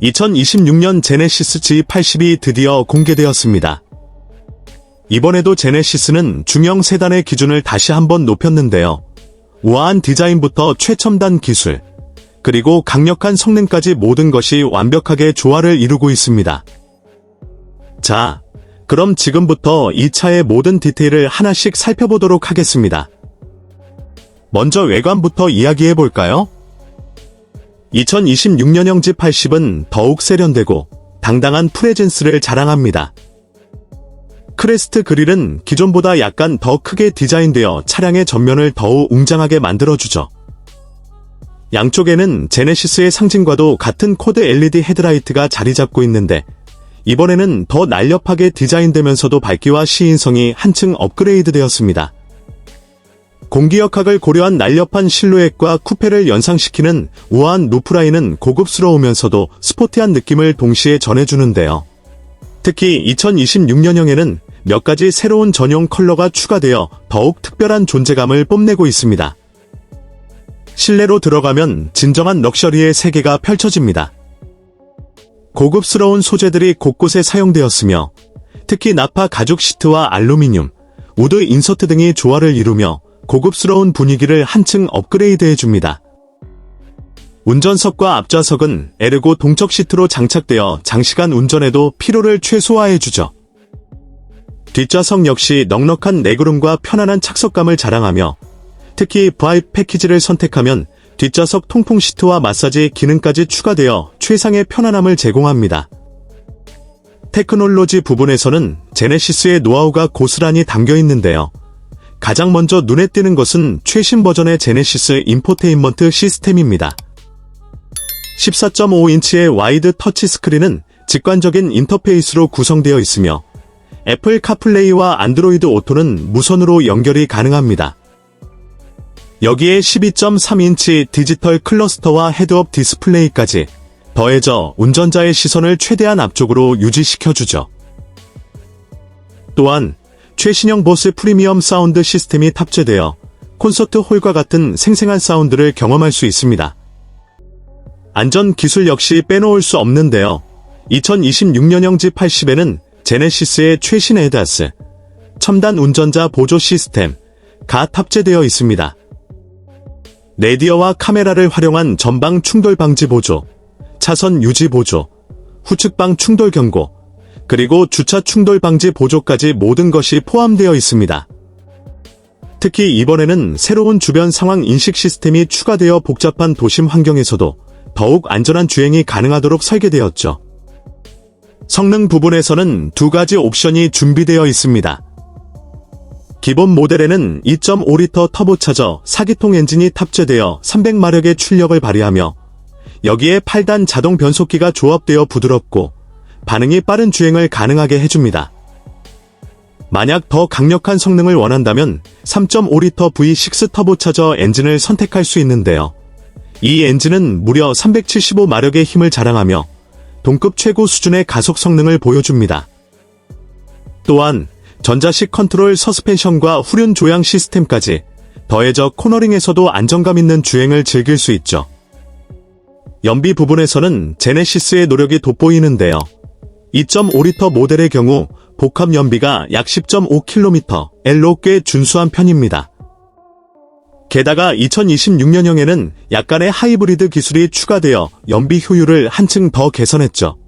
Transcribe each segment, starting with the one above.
(2026년) 제네시스 G80이 드디어 공개되었습니다. 이번에도 제네시스는 중형 세단의 기준을 다시 한번 높였는데요. 우아한 디자인부터 최첨단 기술, 그리고 강력한 성능까지 모든 것이 완벽하게 조화를 이루고 있습니다. 자, 그럼 지금부터 이 차의 모든 디테일을 하나씩 살펴보도록 하겠습니다. 먼저 외관부터 이야기해 볼까요? 2026년형 G80은 더욱 세련되고 당당한 프레젠스를 자랑합니다. 크레스트 그릴은 기존보다 약간 더 크게 디자인되어 차량의 전면을 더욱 웅장하게 만들어주죠. 양쪽에는 제네시스의 상징과도 같은 코드 LED 헤드라이트가 자리 잡고 있는데 이번에는 더 날렵하게 디자인되면서도 밝기와 시인성이 한층 업그레이드 되었습니다. 공기역학을 고려한 날렵한 실루엣과 쿠페를 연상시키는 우아한 루프라인은 고급스러우면서도 스포티한 느낌을 동시에 전해주는데요. 특히 2026년형에는 몇 가지 새로운 전용 컬러가 추가되어 더욱 특별한 존재감을 뽐내고 있습니다. 실내로 들어가면 진정한 럭셔리의 세계가 펼쳐집니다. 고급스러운 소재들이 곳곳에 사용되었으며 특히 나파 가죽 시트와 알루미늄, 우드 인서트 등이 조화를 이루며 고급스러운 분위기를 한층 업그레이드해 줍니다. 운전석과 앞좌석은 에르고 동적 시트로 장착되어 장시간 운전에도 피로를 최소화해 주죠. 뒷좌석 역시 넉넉한 레그룸과 편안한 착석감을 자랑하며 특히 V 패키지를 선택하면 뒷좌석 통풍 시트와 마사지 기능까지 추가되어 최상의 편안함을 제공합니다. 테크놀로지 부분에서는 제네시스의 노하우가 고스란히 담겨 있는데요. 가장 먼저 눈에 띄는 것은 최신 버전의 제네시스 인포테인먼트 시스템입니다. 14.5인치의 와이드 터치 스크린은 직관적인 인터페이스로 구성되어 있으며 애플 카플레이와 안드로이드 오토는 무선으로 연결이 가능합니다. 여기에 12.3인치 디지털 클러스터와 헤드업 디스플레이까지 더해져 운전자의 시선을 최대한 앞쪽으로 유지시켜주죠. 또한 최신형 보스 프리미엄 사운드 시스템이 탑재되어 콘서트 홀과 같은 생생한 사운드를 경험할 수 있습니다. 안전 기술 역시 빼놓을 수 없는데요. 2026년형 G80에는 제네시스의 최신 에다스, 첨단 운전자 보조 시스템, 가 탑재되어 있습니다. 레디어와 카메라를 활용한 전방 충돌 방지 보조, 차선 유지 보조, 후측방 충돌 경고, 그리고 주차 충돌 방지 보조까지 모든 것이 포함되어 있습니다. 특히 이번에는 새로운 주변 상황 인식 시스템이 추가되어 복잡한 도심 환경에서도 더욱 안전한 주행이 가능하도록 설계되었죠. 성능 부분에서는 두 가지 옵션이 준비되어 있습니다. 기본 모델에는 2.5리터 터보차저 4기통 엔진이 탑재되어 300마력의 출력을 발휘하며 여기에 8단 자동 변속기가 조합되어 부드럽고 반응이 빠른 주행을 가능하게 해줍니다. 만약 더 강력한 성능을 원한다면 3.5리터 V6 터보차저 엔진을 선택할 수 있는데요. 이 엔진은 무려 375마력의 힘을 자랑하며 동급 최고 수준의 가속 성능을 보여줍니다. 또한 전자식 컨트롤 서스펜션과 후륜 조향 시스템까지 더해져 코너링에서도 안정감 있는 주행을 즐길 수 있죠. 연비 부분에서는 제네시스의 노력이 돋보이는데요. 2.5리터 모델의 경우 복합 연비가 약 10.5km, L로 꽤 준수한 편입니다. 게다가 2026년형에는 약간의 하이브리드 기술이 추가되어 연비 효율을 한층 더 개선했죠.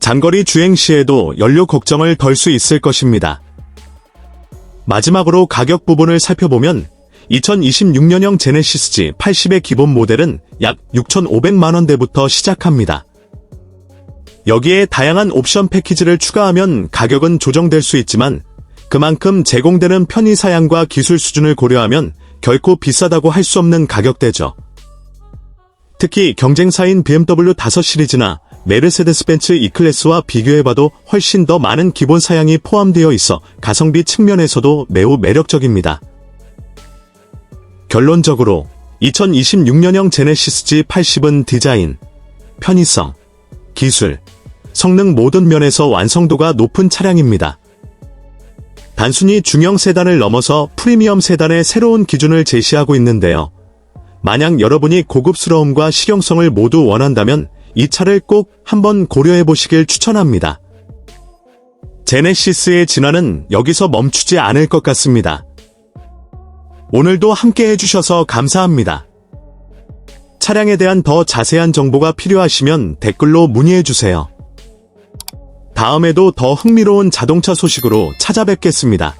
장거리 주행 시에도 연료 걱정을 덜 수 있을 것입니다. 마지막으로 가격 부분을 살펴보면 2026년형 제네시스 G 80의 기본 모델은 약 6,500만원대부터 시작합니다. 여기에 다양한 옵션 패키지를 추가하면 가격은 조정될 수 있지만 그만큼 제공되는 편의 사양과 기술 수준을 고려하면 결코 비싸다고 할 수 없는 가격대죠. 특히 경쟁사인 BMW 5 시리즈나 메르세데스 벤츠 E클래스와 비교해봐도 훨씬 더 많은 기본 사양이 포함되어 있어 가성비 측면에서도 매우 매력적입니다. 결론적으로 2026년형 제네시스 G80은 디자인, 편의성, 기술, 성능 모든 면에서 완성도가 높은 차량입니다. 단순히 중형 세단을 넘어서 프리미엄 세단의 새로운 기준을 제시하고 있는데요. 만약 여러분이 고급스러움과 실용성을 모두 원한다면 이 차를 꼭 한번 고려해 보시길 추천합니다. 제네시스의 진화는 여기서 멈추지 않을 것 같습니다. 오늘도 함께 해주셔서 감사합니다. 차량에 대한 더 자세한 정보가 필요하시면 댓글로 문의해주세요. 다음에도 더 흥미로운 자동차 소식으로 찾아뵙겠습니다.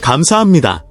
감사합니다.